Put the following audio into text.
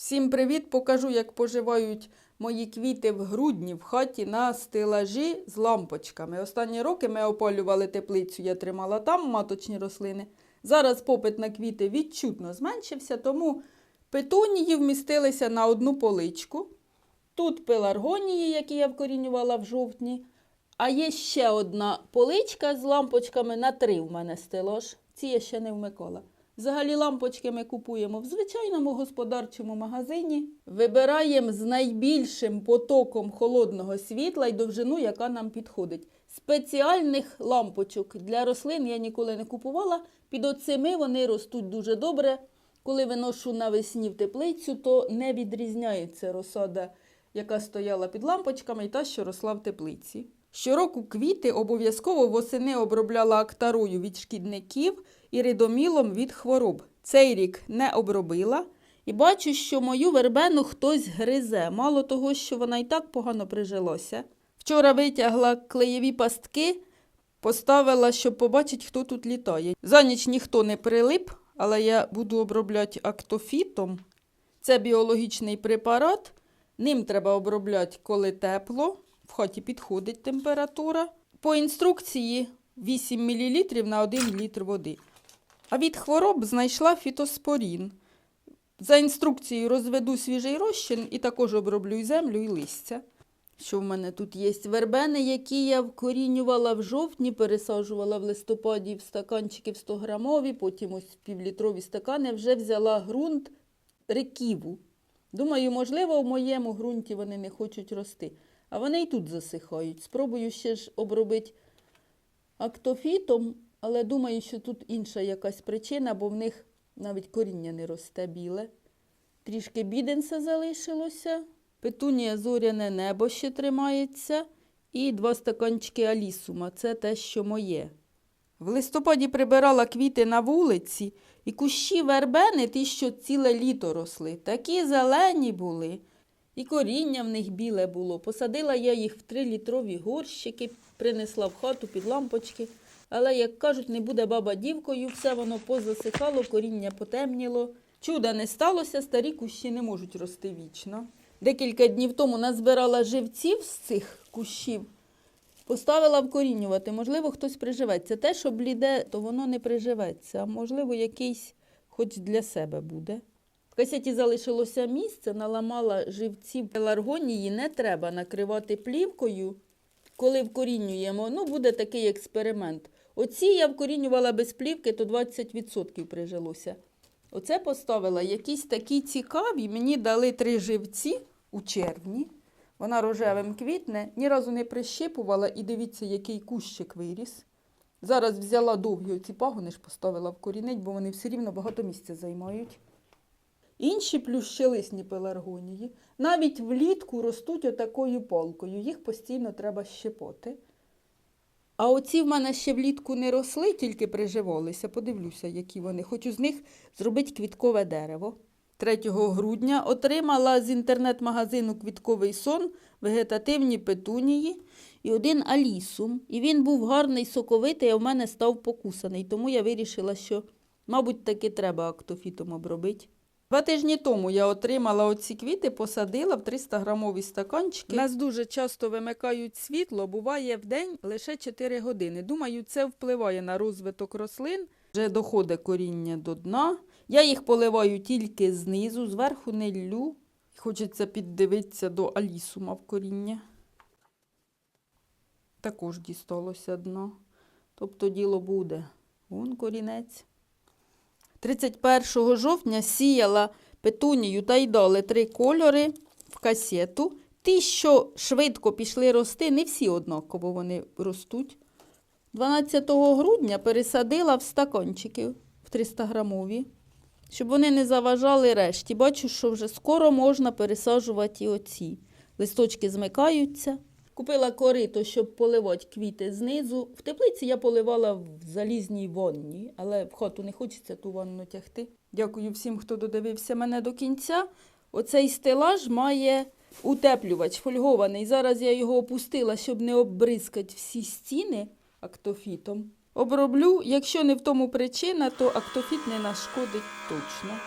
Всім привіт! Покажу, як поживають мої квіти в грудні в хаті на стелажі з лампочками. Останні роки ми опалювали теплицю, я тримала там маточні рослини. Зараз попит на квіти відчутно зменшився, тому петунії вмістилися на одну поличку. Тут пеларгонії, які я вкорінювала в жовтні. А є ще одна поличка з лампочками на три в мене стелаж. Ці я ще не вмикала. Взагалі лампочки ми купуємо в звичайному господарчому магазині. Вибираємо з найбільшим потоком холодного світла і довжину, яка нам підходить. Спеціальних лампочок для рослин я ніколи не купувала. Під оцими вони ростуть дуже добре. Коли виношу навесні в теплицю, то не відрізняється розсада, яка стояла під лампочками, і та, що росла в теплиці. Щороку квіти обов'язково восени обробляла актарою від шкідників і ридомілом від хвороб. Цей рік не обробила. І бачу, що мою вербену хтось гризе. Мало того, що вона і так погано прижилося. Вчора витягла клеєві пастки, поставила, щоб побачити, хто тут літає. За ніч ніхто не прилип, але я буду обробляти актофітом. Це біологічний препарат. Ним треба обробляти, коли тепло. В хаті підходить температура. По інструкції 8 мл на 1 літр води. А від хвороб знайшла фітоспорін. За інструкцією розведу свіжий розчин і також оброблю землю, і листя. Що в мене тут є? Вербени, які я вкорінювала в жовтні, пересаджувала в листопаді в стаканчики в 100 грамові, потім ось в півлітрові стакани, вже взяла ґрунт реківу. Думаю, можливо, в моєму ґрунті вони не хочуть рости. А вони і тут засихають. Спробую ще ж обробити актофітом, але думаю, що тут інша якась причина, бо в них навіть коріння не росте біле. Трішки біденса залишилося. Петунія зоряне небо ще тримається. І два стаканчики алісума. Це те, що моє. В листопаді прибирала квіти на вулиці, і кущі вербени, ті, що ціле літо росли, такі зелені були. І коріння в них біле було. Посадила я їх в трилітрові горщики, принесла в хату під лампочки. Але, як кажуть, не буде баба дівкою, все воно позасихало, коріння потемніло. Чуда не сталося, старі кущі не можуть рости вічно. Декілька днів тому назбирала живців з цих кущів, поставила вкорінювати. Можливо, хтось приживеться. Те, що бліде, то воно не приживеться, а можливо, якийсь хоч для себе буде. В касеті залишилося місце, наламала живців пеларгонії, не треба накривати плівкою, коли вкорінюємо. Ну, буде такий експеримент. Оці я вкорінювала без плівки, то 20% прижилося. Оце поставила якісь такі цікаві. Мені дали три живці у червні. Вона рожевим квітне, ні разу не прищипувала і дивіться, який кущик виріс. Зараз взяла довгі оці пагони ж поставила вкорінить, бо вони все рівно багато місця займають. Інші плющелисні пеларгонії навіть влітку ростуть отакою палкою. Їх постійно треба щепоти. А оці в мене ще влітку не росли, тільки приживалися. Подивлюся, які вони. Хочу з них зробити квіткове дерево. 3 грудня отримала з інтернет-магазину Квітковий сон вегетативні петунії і один алісум. І він був гарний, соковитий, а в мене став покусаний. Тому я вирішила, що, мабуть, таки треба актофітом обробити. Два тижні тому я отримала оці квіти, посадила в 300-грамові стаканчики. Нас дуже часто вимикають світло, буває в день лише 4 години. Думаю, це впливає на розвиток рослин. Вже доходить коріння до дна. Я їх поливаю тільки знизу, зверху не ллю. Хочеться піддивитися до алісума в коріння. Також дісталося дно. Тобто діло буде. Вон корінець. 31 жовтня сіяла петунію та й дали три кольори в касету. Ті, що швидко пішли рости, не всі однаково вони ростуть. 12 грудня пересадила в стаканчики в 300 грамові, щоб вони не заважали решті. Бачу, що вже скоро можна пересаджувати і оці. Листочки змикаються. Купила корито, щоб поливати квіти знизу. В теплиці я поливала в залізній ванні, але в хату не хочеться ту ванну тягти. Дякую всім, хто додивився мене до кінця. Оцей стелаж має утеплювач фольгований. Зараз я його опустила, щоб не обризкати всі стіни актофітом. Оброблю, якщо не в тому причина, то актофіт не нашкодить точно.